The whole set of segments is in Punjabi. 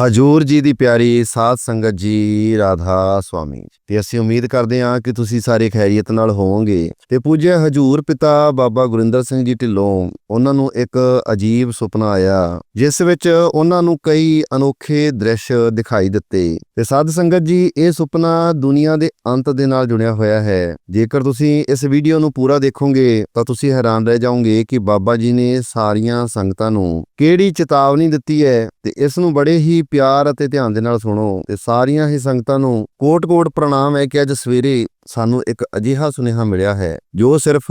ਹਜੂਰ ਜੀ ਦੀ ਪਿਆਰੀ ਸਾਧ ਸੰਗਤ ਜੀ, ਰਾਧਾ ਸੁਆਮੀ ਤੇ ਅਸੀਂ ਉਮੀਦ ਕਰਦੇ ਹਾਂ ਕਿ ਤੁਸੀਂ ਸਾਰੇ ਖੈਰੀਅਤ ਨਾਲ ਹੋਵੋਗੇ। ਤੇ ਪੂਜਿਆ ਹਜੂਰ ਪਿਤਾ ਬਾਬਾ ਗੁਰਿੰਦਰ ਸਿੰਘ ਜੀ ਢਿੱਲੋਂ, ਉਹਨਾਂ ਨੂੰ ਇੱਕ ਅਜੀਬ ਸੁਪਨਾ ਆਇਆ, ਜਿਸ ਵਿੱਚ ਉਹਨਾਂ ਨੂੰ ਕਈ ਅਨੋਖੇ ਦ੍ਰਿਸ਼ ਦਿਖਾਈ ਦਿੱਤੇ। ਤੇ ਸਾਧ ਸੰਗਤ ਜੀ, ਇਹ ਸੁਪਨਾ ਦੁਨੀਆ ਦੇ ਅੰਤ ਦੇ ਨਾਲ ਜੁੜਿਆ ਹੋਇਆ ਹੈ। ਜੇਕਰ ਤੁਸੀਂ ਇਸ ਵੀਡੀਓ ਨੂੰ ਪੂਰਾ ਦੇਖੋਗੇ, ਤਾਂ ਤੁਸੀਂ ਹੈਰਾਨ ਰਹਿ ਜਾਓਗੇ ਕਿ ਬਾਬਾ ਜੀ ਨੇ ਸਾਰੀਆਂ ਸੰਗਤਾਂ ਨੂੰ ਕਿਹੜੀ ਚੇਤਾਵਨੀ ਦਿੱਤੀ ਹੈ ਤੇ ਇਸ ਨੂੰ ਬੜੇ ਹੀ ਪਿਆਰ ਅਤੇ ਧਿਆਨ ਦੇ ਨਾਲ ਸੁਣੋ। ਤੇ ਸਾਰੀਆਂ ਹੀ ਸੰਗਤਾਂ ਨੂੰ ਕੋਟ-ਕੋਟ ਪ੍ਰਣਾਮ ਹੈ ਕਿ ਅੱਜ ਸਵੇਰੇ ਸਾਨੂੰ ਇੱਕ ਅਜਿਹਾ ਸੁਨੇਹਾ ਮਿਲਿਆ ਹੈ, ਜੋ ਸਿਰਫ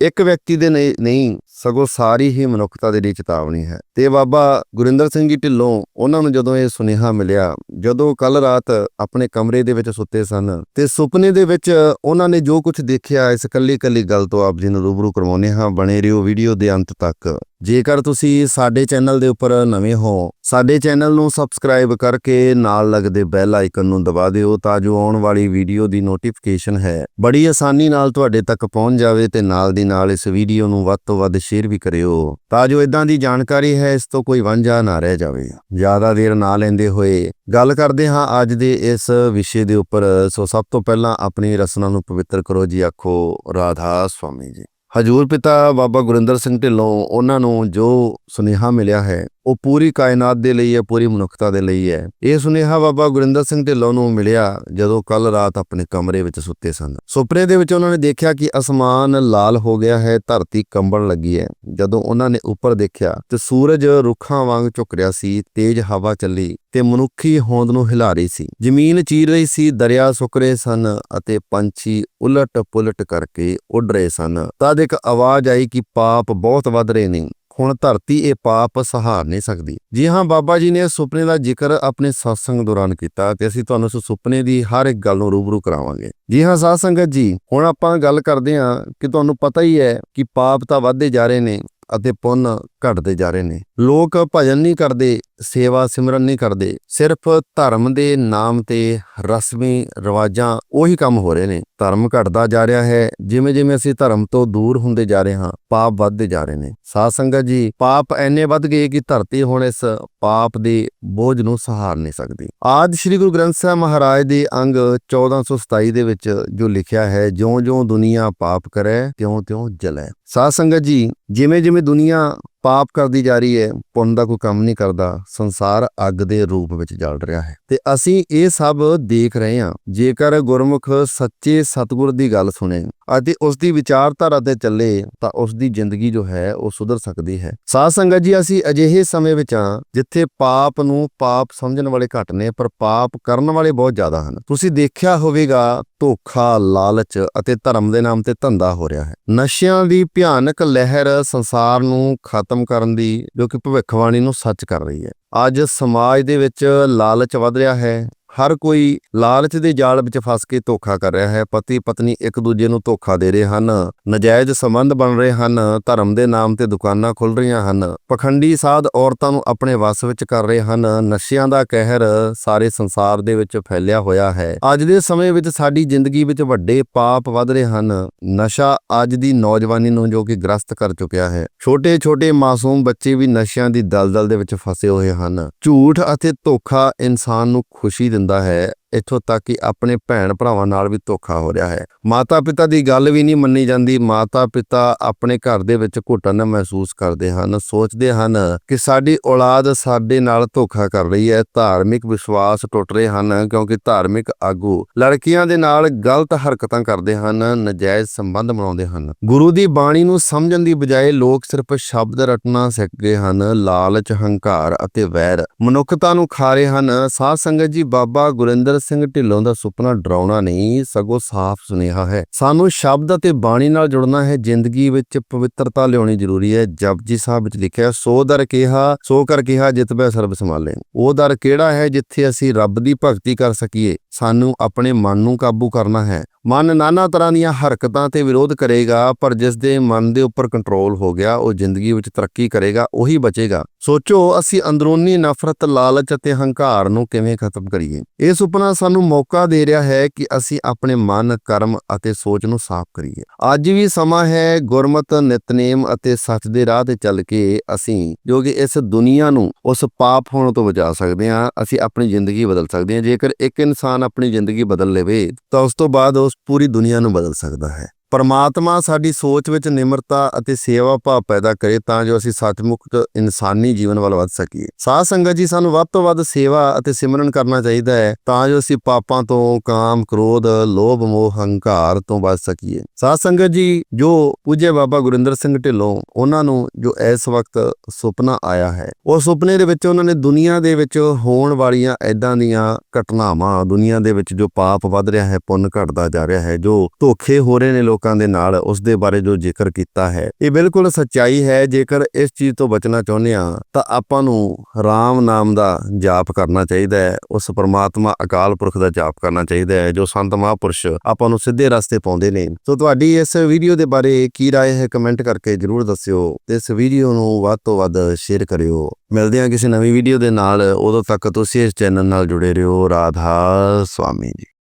ਇੱਕ ਵਿਅਕਤੀ ਦੇ ਨਹੀਂ- ਨਹੀਂ, ਸਗੋਂ ਸਾਰੀ ਹੀ ਮਨੁੱਖਤਾ ਦੇ ਲਈ ਚੇਤਾਵਨੀ ਹੈ। ਤੇ ਬਾਬਾ ਗੁਰਿੰਦਰ ਸਿੰਘ ਜੀ ਢਿੱਲੋਂ ਉਹਨਾਂ ਨੂੰ ਜਦੋਂ ਇਹ ਸੁਨੇਹਾ ਮਿਲਿਆ, ਜਦੋਂ ਕੱਲ ਰਾਤ ਆਪਣੇ ਕਮਰੇ ਦੇ ਵਿੱਚ ਸੁੱਤੇ ਸਨ, ਤੇ ਸੁਪਨੇ ਦੇ ਵਿੱਚ ਉਹਨਾਂ ਨੇ ਜੋ ਕੁਝ ਦੇਖਿਆ, ਇਸ ਕੱਲੀ ਕੱਲੀ ਗੱਲ ਤੋਂ ਆਪ ਜੀ ਨੂੰ ਰੂਬਰੂ ਕਰਵਾਉਂਦੇ ਹਾਂ। ਬਣੇ ਰਹੋ ਵੀਡੀਓ ਦੇ ਅੰਤ ਤੱਕ। ਜੇਕਰ ਤੁਸੀਂ ਸਾਡੇ ਚੈਨਲ ਦੇ ਉੱਪਰ ਨਵੇਂ ਹੋ, ਸਾਡੇ ਚੈਨਲ ਨੂੰ ਸਬਸਕ੍ਰਾਈਬ ਕਰਕੇ ਨਾਲ ਲੱਗਦੇ ਬੈਲ ਆਈਕਨ ਨੂੰ ਦਬਾ ਦਿਓ ਤਾਂ ਜੋ ਆਉਣ ਵਾਲੀ ਵੀਡੀਓ ਦੀ ਨੋਟੀਫਿਕੇਸ਼ਨ ਹੈ, ਬੜੀ ਆਸਾਨੀ ਨਾਲ ਤੁਹਾਡੇ ਤੱਕ ਪਹੁੰਚ ਜਾਵੇ ਤੇ ਨਾਲ ਦੀ ਨਾਲ ਇਸ ਵੀਡੀਓ ਨੂੰ ਵੱਧ ਤੋਂ ਵੱਧ ਸ਼ੇਅਰ ਵੀ ਕਰਿਓ ਤਾਂ ਜੋ ਇਦਾਂ ਦੀ ਜਾਣਕਾਰੀ ਹੈ, ਇਸ ਤੋਂ ਕੋਈ ਵਾਂਝਾ ਨਾ ਰਹਿ ਜਾਵੇ। ਜ਼ਿਆਦਾ ਦੇਰ ਨਾ ਲੈਂਦੇ ਹੋਏ ਗੱਲ ਕਰਦੇ ਹਾਂ ਅੱਜ ਦੇ ਇਸ ਵਿਸ਼ੇ ਦੇ ਉੱਪਰ। ਸੋ ਸਭ ਤੋਂ ਪਹਿਲਾਂ ਆਪਣੀ ਰਸਨਾ ਨੂੰ ਪਵਿੱਤਰ ਕਰੋ ਜੀ, ਆਖੋ ਰਾਧਾ ਸੁਆਮੀ ਜੀ। ਹਜੂਰ ਪਿਤਾ ਬਾਬਾ ਗੁਰਿੰਦਰ ਸਿੰਘ ਢਿੱਲੋਂ ਉਹਨਾਂ ਨੂੰ ਜੋ ਸੁਨੇਹਾ ਮਿਲਿਆ ਹੈ ਉਹ ਪੂਰੀ ਕਾਇਨਾਤ ਦੇ ਲਈ ਹੈ, ਪੂਰੀ ਮਨੁੱਖਤਾ ਦੇ ਲਈ ਹੈ। ਇਹ ਸੁਨੇਹਾ ਬਾਬਾ ਗੁਰਿੰਦਰ ਸਿੰਘ ਢਿੱਲੋਂ ਨੂੰ ਮਿਲਿਆ ਜਦੋਂ ਕੱਲ ਰਾਤ ਆਪਣੇ ਕਮਰੇ ਵਿੱਚ ਸੁੱਤੇ ਸਨ। ਸੁਪਨੇ ਦੇ ਵਿੱਚ ਉਹਨਾਂ ਨੇ ਦੇਖਿਆ ਕਿ ਅਸਮਾਨ ਲਾਲ ਹੋ ਗਿਆ ਹੈ, ਧਰਤੀ ਕੰਬਣ ਲੱਗੀ ਹੈ। ਜਦੋਂ ਉਹਨਾਂ ਨੇ ਉੱਪਰ ਦੇਖਿਆ ਤੇ ਸੂਰਜ ਰੁੱਖਾਂ ਵਾਂਗ ਝੁਕ ਰਿਹਾ ਸੀ, ਤੇਜ਼ ਹਵਾ ਚੱਲੀ ਤੇ ਮਨੁੱਖੀ ਹੋਂਦ ਨੂੰ ਹਿਲਾ ਰਹੀ ਸੀ। ਜ਼ਮੀਨ ਚੀਰ ਰਹੀ ਸੀ, ਦਰਿਆ ਸੁੱਕ ਰਹੇ ਸਨ ਅਤੇ ਪੰਛੀ ਉਲਟ ਪੁਲਟ ਕਰਕੇ ਉੱਡ ਰਹੇ ਸਨ। ਤਦ ਇੱਕ ਆਵਾਜ਼ ਆਈ ਕਿ ਪਾਪ ਬਹੁਤ ਵੱਧ ਰਹੇ ਨੇ। ਹੁਣ ਧਰਤੀ ਇਹ ਪਾਪ ਸਹਾਰ ਨਹੀਂ ਸਕਦੀ। ਜੀ ਹਾਂ, ਬਾਬਾ ਜੀ ਨੇ ਇਸ ਸੁਪਨੇ ਦਾ ਜ਼ਿਕਰ ਆਪਣੇ satsang ਦੌਰਾਨ ਕੀਤਾ ਤੇ ਅਸੀਂ ਤੁਹਾਨੂੰ ਉਸ ਸੁਪਨੇ ਦੀ ਹਰ ਇੱਕ ਗੱਲ ਨੂੰ ਰੂਬਰੂ ਕਰਾਵਾਂਗੇ। ਜੀ ਹਾਂ ਸਾਧ ਸੰਗਤ ਜੀ, ਹੁਣ ਆਪਾਂ ਗੱਲ ਕਰਦੇ ਹਾਂ ਕਿ ਤੁਹਾਨੂੰ ਪਤਾ ਹੀ ਹੈ ਕਿ ਪਾਪ ਤਾਂ ਵੱਧਦੇ ਜਾ ਰਹੇ ਨੇ ਅਤੇ ਪੁੰਨ ਘਟਦੇ ਜਾ ਰਹੇ ਨੇ। ਲੋਕ ਭਜਨ ਨਹੀਂ ਕਰਦੇ, ਸੇਵਾ ਸਿਮਰਨ ਨਹੀਂ ਕਰਦੇ, ਸਿਰਫ ਧਰਮ ਦੇ ਨਾਮ ਤੇ ਰਸਮੀ ਰਿਵਾਜਾਂ ਉਹੀ ਕੰਮ ਹੋ ਰਹੇ ਨੇ। ਧਰਮ ਘਟਦਾ ਜਾ ਰਿਹਾ ਹੈ ਜਿਵੇਂ ਜਿਵੇਂ ਅਸੀਂ ਧਰਮ ਤੋਂ ਦੂਰ ਹੁੰਦੇ ਜਾ ਰਹੇ ਹਾਂ, ਪਾਪ ਵੱਧਦੇ ਜਾ ਰਹੇ ਨੇ। ਸਾਧ ਸੰਗਤ ਜੀ, ਪਾਪ ਐਨੇ ਵੱਧ ਗਏ ਕਿ ਧਰਤੀ ਹੁਣ ਇਸ ਪਾਪ ਦੇ ਬੋਝ ਨੂੰ ਸਹਾਰ ਨਹੀਂ ਸਕਦੀ। ਆਦ ਸ੍ਰੀ ਗੁਰੂ ਗ੍ਰੰਥ ਸਾਹਿਬ ਮਹਾਰਾਜ ਦੇ ਅੰਗ 1427 ਦੇ ਵਿੱਚ ਜੋ ਲਿਖਿਆ ਹੈ, ਜਿਉਂ-ਜਿਉਂ ਦੁਨੀਆ ਪਾਪ ਕਰੇ, ਤਿਉਂ-ਤਿਉਂ ਜਲੇ। ਸਾਧ ਸੰਗਤ ਜੀ ਜਿਵੇਂ ਜਿਵੇਂ ਦੁਨੀਆ ਪਾਪ ਕਰਦੀ ਜਾ ਰਹੀ ਹੈ, ਪੁੰਨ ਦਾ ਕੋਈ ਕੰਮ ਨਹੀਂ ਕਰਦਾ, ਸੰਸਾਰ ਅੱਗ ਦੇ ਰੂਪ ਵਿੱਚ ਜਲ ਰਿਹਾ ਹੈ। ਤੇ ਅਸੀਂ ਇਹ ਸਭ ਦੇਖ ਰਹੇ ਹਾਂ, ਜੇਕਰ ਗੁਰਮੁਖ ਸੱਚੇ ਸਤਿਗੁਰ ਦੀ ਗੱਲ ਸੁਣੇ ਅਤੇ ਉਸ ਦੀ ਵਿਚਾਰਧਾਰਾ ਤੇ ਚੱਲੇ ਤਾਂ ਉਸ ਦੀ ਜ਼ਿੰਦਗੀ ਜੋ ਹੈ ਉਹ ਸੁਧਰ ਸਕਦੀ ਹੈ। ਸਾਧ ਸੰਗਤ ਜੀ, ਅਸੀਂ ਅਜਿਹੇ ਸਮੇਂ ਵਿੱਚ ਹਾਂ ਜਿੱਥੇ ਪਾਪ ਨੂੰ ਪਾਪ ਸਮਝਣ ਵਾਲੇ ਘੱਟ ਨੇ, ਪਰ ਪਾਪ ਕਰਨ ਵਾਲੇ ਬਹੁਤ ਜ਼ਿਆਦਾ ਹਨ। ਤੁਸੀਂ ਦੇਖਿਆ ਹੋਵੇਗਾ ਧੋਖਾ, ਲਾਲਚ ਅਤੇ ਧਰਮ ਦੇ ਨਾਮ ਤੇ ਧੰਦਾ ਹੋ ਰਿਹਾ ਹੈ। ਨਸ਼ਿਆਂ ਦੀ ਭਿਆਨਕ ਲਹਿਰ ਸੰਸਾਰ ਨੂੰ ਖਤਮ ਕਰਨ ਦੀ, ਜੋ ਕਿ ਭਵਿੱਖਬਾਣੀ ਨੂੰ ਸੱਚ ਕਰ ਰਹੀ ਹੈ। ਅੱਜ ਸਮਾਜ ਦੇ ਵਿੱਚ ਲਾਲਚ ਵਧ ਰਿਹਾ ਹੈ ਹਰ ਕੋਈ ਲਾਲਚ ਦੇ ਜਾਲ ਵਿੱਚ ਫਸ ਕੇ ਧੋਖਾ ਕਰ ਰਿਹਾ ਹੈ। ਪਤੀ ਪਤਨੀ ਇੱਕ ਦੂਜੇ ਨੂੰ ਧੋਖਾ ਦੇ ਰਹੇ ਹਨ। ਨਜਾਇਜ਼ ਸੰਬੰਧ ਬਣ ਰਹੇ ਹਨ। ਧਰਮ ਦੇ ਨਾਮ ਤੇ ਦੁਕਾਨਾਂ ਖੁੱਲ ਰਹੀਆਂ ਹਨ। ਪਖੰਡੀ ਸਾਧ ਔਰਤਾਂ ਨੂੰ ਆਪਣੇ ਵੱਸ ਵਿੱਚ ਕਰ ਰਹੇ ਹਨ। ਨਸ਼ਿਆਂ ਦਾ ਕਹਿਰ ਸਾਰੇ ਸੰਸਾਰ ਦੇ ਵਿੱਚ ਫੈਲਿਆ ਹੋਇਆ ਹੈ। ਅੱਜ ਦੇ ਸਮੇਂ ਵਿੱਚ ਸਾਡੀ ਜ਼ਿੰਦਗੀ ਵਿੱਚ ਵੱਡੇ ਪਾਪ ਵੱਧ ਰਹੇ ਹਨ। ਨਸ਼ਾ ਅੱਜ ਦੀ ਨੌਜਵਾਨੀ ਨੂੰ ਜੋ ਕਿ ਗ੍ਰਸਤ ਕਰ ਚੁੱਕਿਆ ਹੈ। ਛੋਟੇ ਛੋਟੇ ਮਾਸੂਮ ਬੱਚੇ ਵੀ ਨਸ਼ਿਆਂ ਦੀ ਦਲਦਲ ਦੇ ਵਿੱਚ ਫਸੇ ਹੋਏ ਹਨ। ਝੂਠ ਅਤੇ ਧੋਖਾ ਇਨਸਾਨ ਨੂੰ ਖੁਸ਼ੀ ਦਿੰਦਾ ਹੈ। ਇੱਥੋਂ ਤੱਕ ਕਿ ਆਪਣੇ ਭੈਣ ਭਰਾਵਾਂ ਨਾਲ ਵੀ ਧੋਖਾ ਹੋ ਰਿਹਾ ਹੈ। ਮਾਤਾ ਪਿਤਾ ਦੀ ਗੱਲ ਵੀ ਨਹੀਂ ਮੰਨੀ ਜਾਂਦੀ। ਮਾਤਾ ਪਿਤਾ ਆਪਣੇ ਘਰ ਦੇ ਵਿੱਚ ਘੁਟਨ ਮਹਿਸੂਸ ਕਰਦੇ ਹਨ। ਸੋਚਦੇ ਹਨ ਕਿ ਸਾਡੀ ਔਲਾਦ ਸਾਡੇ ਨਾਲ ਧੋਖਾ ਕਰ ਰਹੀ ਹੈ। ਧਾਰਮਿਕ ਵਿਸ਼ਵਾਸ ਟੁੱਟ ਰਹੇ ਹਨ ਕਿਉਂਕਿ ਧਾਰਮਿਕ ਆਗੂ ਲੜਕੀਆਂ ਦੇ ਨਾਲ ਗਲਤ ਹਰਕਤਾਂ ਕਰਦੇ ਹਨ, ਨਜਾਇਜ਼ ਸੰਬੰਧ ਬਣਾਉਂਦੇ ਹਨ। ਗੁਰੂ ਦੀ ਬਾਣੀ ਨੂੰ ਸਮਝਣ ਦੀ ਬਜਾਏ ਲੋਕ ਸਿਰਫ ਸ਼ਬਦ ਰਟਨਾ ਸਿੱਖ ਗਏ ਹਨ। ਲਾਲਚ, ਹੰਕਾਰ ਅਤੇ ਵੈਰ ਮਨੁੱਖਤਾ ਨੂੰ ਖਾ ਰਹੇ ਹਨ। ਸਾਧ ਸੰਗਤ ਜੀ ਬਾਬਾ ਗੁਰਿੰਦਰ ਸਿੰਘ ਢਿੱਲੋਂ ਦਾ ਸੁਪਨਾ ਡਰਾਉਣਾ ਨਹੀਂ, ਸਗੋਂ ਸਾਫ਼ ਸੁਨੇਹਾ ਹੈ। ਸਾਨੂੰ ਸ਼ਬਦ ਅਤੇ ਬਾਣੀ ਨਾਲ ਜੁੜਨਾ ਹੈ। ਜ਼ਿੰਦਗੀ ਵਿੱਚ ਪਵਿੱਤਰਤਾ ਲਿਆਉਣੀ ਜ਼ਰੂਰੀ ਹੈ। ਜਪਜੀ ਸਾਹਿਬ ਵਿੱਚ ਲਿਖਿਆ, ਸੋ ਦਰ ਕਿਹਾ, ਸੋ ਕਰ ਕਿਹਾ ਜਿਤ ਬੈ ਸਰਬ ਸੰਭਾਲੇ। ਉਹ ਦਰ ਕਿਹੜਾ ਹੈ ਜਿੱਥੇ ਅਸੀਂ ਰੱਬ ਦੀ ਭਗਤੀ ਕਰ ਸਕੀਏ? ਸਾਨੂੰ ਆਪਣੇ ਮਨ ਨੂੰ ਕਾਬੂ ਕਰਨਾ ਹੈ। ਮਨ ਨਾਨਾ ਤਰ੍ਹਾਂ ਦੀਆਂ ਹਰਕਤਾਂ ਤੇ ਵਿਰੋਧ ਕਰੇਗਾ, ਪਰ ਜਿਸ ਦੇ ਮਨ ਦੇ ਉੱਪਰ ਕੰਟਰੋਲ ਹੋ ਗਿਆ, ਉਹ ਜ਼ਿੰਦਗੀ ਵਿੱਚ ਤਰੱਕੀ ਕਰੇਗਾ, ਉਹੀ ਬਚੇਗਾ। ਸੋਚੋ, ਅਸੀਂ ਅੰਦਰੂਨੀ ਨਫ਼ਰਤ, ਲਾਲਚ ਅਤੇ ਹੰਕਾਰ ਨੂੰ ਕਿਵੇਂ ਖਤਮ ਕਰੀਏ? ਇਹ ਸੁਪਨਾ ਸਾਨੂੰ ਮੌਕਾ ਦੇ ਰਿਹਾ ਹੈ ਕਿ ਅਸੀਂ ਆਪਣੇ ਮਨ, ਕਰਮ ਅਤੇ ਸੋਚ ਨੂੰ ਸਾਫ਼ ਕਰੀਏ। ਅੱਜ ਵੀ ਸਮਾਂ ਹੈ, ਗੁਰਮਤ, ਨਿਤਨੇਮ ਅਤੇ ਸੱਚ ਦੇ ਰਾਹ ਤੇ ਚੱਲ ਕੇ ਅਸੀਂ, ਜੋ ਕਿ ਇਸ ਦੁਨੀਆ ਨੂੰ ਉਸ ਪਾਪ ਹੋਣ ਤੋਂ ਬਚਾ ਸਕਦੇ ਹਾਂ, ਅਸੀਂ ਆਪਣੀ ਜ਼ਿੰਦਗੀ ਬਦਲ ਸਕਦੇ ਹਾਂ। ਜੇਕਰ ਇੱਕ ਇਨਸਾਨ ਆਪਣੀ ਜ਼ਿੰਦਗੀ ਬਦਲ ਲਵੇ ਤਾਂ ਉਸ ਤੋਂ ਬਾਅਦ ਉਸ ਪੂਰੀ ਦੁਨੀਆ ਨੂੰ ਬਦਲ ਸਕਦਾ ਹੈ। ਪਰਮਾਤਮਾ ਸਾਡੀ ਸੋਚ ਵਿੱਚ ਨਿਮਰਤਾ ਅਤੇ ਸੇਵਾ ਭਾਵ ਪੈਦਾ ਕਰੇ ਤਾਂ ਜੋ ਅਸੀਂ ਸੱਚਮੁੱਚ ਇਨਸਾਨੀ ਜੀਵਨ ਵੱਲ ਵੱਧ ਸਕੀਏ। ਸਾਧ ਸੰਗਤ ਜੀ, ਸਾਨੂੰ ਵੱਧ ਤੋਂ ਵੱਧ ਸੇਵਾ ਅਤੇ ਸਿਮਰਨ ਕਰਨਾ ਚਾਹੀਦਾ ਹੈ ਤਾਂ ਜੋ ਅਸੀਂ ਪਾਪਾਂ ਤੋਂ, ਕਾਮ, ਕ੍ਰੋਧ, ਲੋਭ, ਮੋਹ, ਹੰਕਾਰ ਤੋਂ ਬਚ ਸਕੀਏ। ਸਾਧ ਸੰਗਤ ਜੀ, ਜੋ ਪੂਜੇ ਬਾਬਾ ਗੁਰਿੰਦਰ ਸਿੰਘ ਢਿੱਲੋਂ, ਉਹਨਾਂ ਨੂੰ ਜੋ ਇਸ ਵਕਤ ਸੁਪਨਾ ਆਇਆ ਹੈ, ਉਹ ਸੁਪਨੇ ਦੇ ਵਿੱਚ ਉਹਨਾਂ ਨੇ ਦੁਨੀਆ ਦੇ ਵਿੱਚ ਹੋਣ ਵਾਲੀਆਂ ਐਦਾਂ ਦੀਆਂ ਘਟਨਾਵਾਂ, ਦੁਨੀਆ ਦੇ ਵਿੱਚ ਜੋ ਪਾਪ ਵੱਧ ਰਿਹਾ ਹੈ, ਪੁੰਨ ਘਟਦਾ ਜਾ ਰਿਹਾ ਹੈ, ਜੋ ਧੋਖੇ ਹੋ ਰਹੇ ਨੇ ਲੋਕ ਦੇ ਨਾਲ ਉਸ ਦੇ ਬਾਰੇ ਜੋ ਜ਼ਿਕਰ ਕੀਤਾ ਹੈ ਇਹ ਬਿਲਕੁਲ ਸੱਚਾਈ ਹੈ ਜੇਕਰ ਇਸ ਚੀਜ਼ ਤੋਂ ਬਚਣਾ ਚਾਹੁੰਦੇ ਆ ਤਾਂ ਆਪਾਂ ਨੂੰ RAM ਨਾਮ ਦਾ ਜਾਪ ਕਰਨਾ ਚਾਹੀਦਾ ਹੈ ਉਸ ਪ੍ਰਮਾਤਮਾ ਅਕਾਲ ਪੁਰਖ ਦਾ ਜਾਪ ਕਰਨਾ ਚਾਹੀਦਾ ਹੈ ਜੋ ਸੰਤ ਮਹਾਂਪੁਰਸ਼ ਆਪਾਂ ਨੂੰ ਸਿੱਧੇ ਰਸਤੇ ਪਾਉਂਦੇ ਨੇ ਸੋ ਤੁਹਾਡੀ ਇਸ ਵੀਡੀਓ ਦੇ ਬਾਰੇ ਕੀ رائے ਹੈ ਕਮੈਂਟ ਕਰਕੇ ਜਰੂਰ ਦੱਸਿਓ ਤੇ ਇਸ ਵੀਡੀਓ ਨੂੰ ਵੱਧ ਤੋਂ ਵੱਧ ਸ਼ੇਅਰ ਕਰਿਓ ਮਿਲਦੇ ਹਾਂ ਕਿਸੇ ਨਵੀਂ ਵੀਡੀਓ ਦੇ ਨਾਲ ਉਦੋਂ ਤੱਕ ਤੁਸੀਂ ਇਸ ਚੈਨਲ ਨਾਲ ਜੁੜੇ ਰਹੋ ਰਾਧਾ ਸਵਾਮੀ ਜੀ